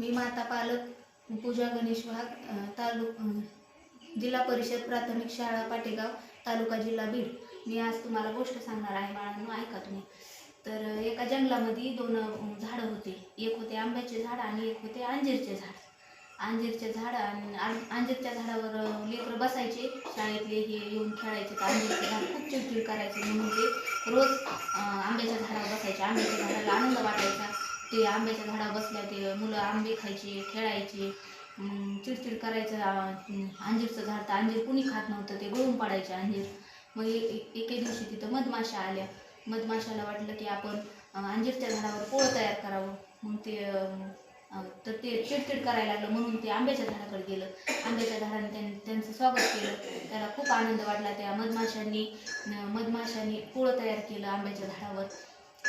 मी माता पालक पूजा गणेश वाघ तालुका जिल्हा परिषद प्राथमिक शाळा पाटेगाव तालुका जिल्हा बीड. मी आज तुम्हाला गोष्ट सांगणार आहे बाळांनो ऐका तुम्ही. तर एका जंगलामध्ये दोन झाडं होते. एक होते आंब्याचे झाड आणि एक होते अंजीरचे झाड. अंजीरचे झाड आणि अंजीरच्या झाडावर लेकरं बसायचे. शाळेतले हे येऊन खेळायचे तर अंजीरचे झाड खूप चिडचिड करायचे. म्हणून ते रोज आंब्याच्या झाडावर बसायचे. आंब्याच्या झाडाला आनंद वाटायचा. ते आंब्याच्या झाडा बसल्या ते मुलं आंबे खायचे खेळायचे चिडचिड करायचं अंजीरचं झाड तर अंजीर कुणी खात नव्हतं ते गळून पाडायचे अंजीर. मग एके दिवशी तिथं मधमाशा आल्या. मधमाशाला वाटलं की आपण अंजीरच्या झाडावर पोळ तयार करावं. मग ते अं, तर ते चिडचिड करायला लागलं म्हणून ते आंब्याच्या झाडाकडे गेलं. आंब्याच्या झाडाने त्यां त्यांचं स्वागत केलं. त्याला खूप आनंद वाटला त्या मधमाशांनी मधमाशांनी पोळं तयार केलं आंब्याच्या झाडावर.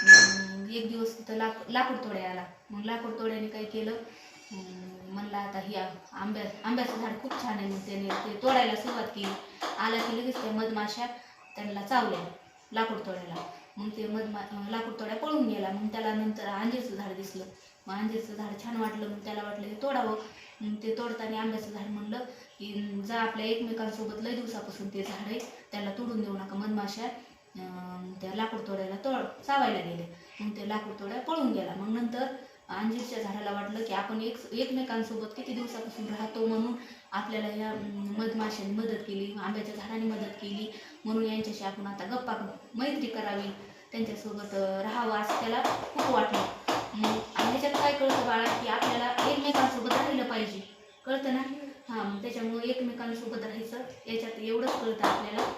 एक दिवस तिथं लाक लाकूड तोड्या आला मग लाकूड तोड्याने काय केलं? म्हणला आता ही आंब्या आंब्याचं झाड खूप छान आहे मग त्याने ते तोडायला सुरुवात केली. आला की लगेच त्या मधमाशा त्यांना चावल्या लाकूड तोड्याला मग ते मधमा लाकूड तोड्या पळून गेला. मग त्याला नंतर अंजीरचं झाड दिसलं. मग अंजीरचं झाड छान वाटलं मग त्याला वाटलं हे तोडावं. मग ते तोडताना आंब्याचं झाड म्हणलं की जा आपल्या एकमेकांसोबत लय दिवसापासून ते झाड आहे त्याला तोडून देऊ नका मधमाशा त्या लाकूड तोड्याला तोड चावायला गेले. मग ते लाकूड थोडा पळून गेला. मग नंतर अंजीरच्या झाडाला वाटलं की आपण एक एकमेकांसोबत किती दिवसापासून राहतो म्हणून आपल्याला या मधमाशांनी मदत केली आंब्याच्या झाडाने मदत केली. म्हणून यांच्याशी आपण आता गप्पा मैत्री करावी. त्यांच्यासोबत राहावं असं त्याला खूप वाटलं. मग आणि ह्याच्यात काय कळतं बाळा की आपल्याला एकमेकांसोबत राहिलं पाहिजे. कळतं ना? हां त्याच्यामुळे एकमेकांसोबत राहायचं याच्यात एवढंच कळतं आपल्याला.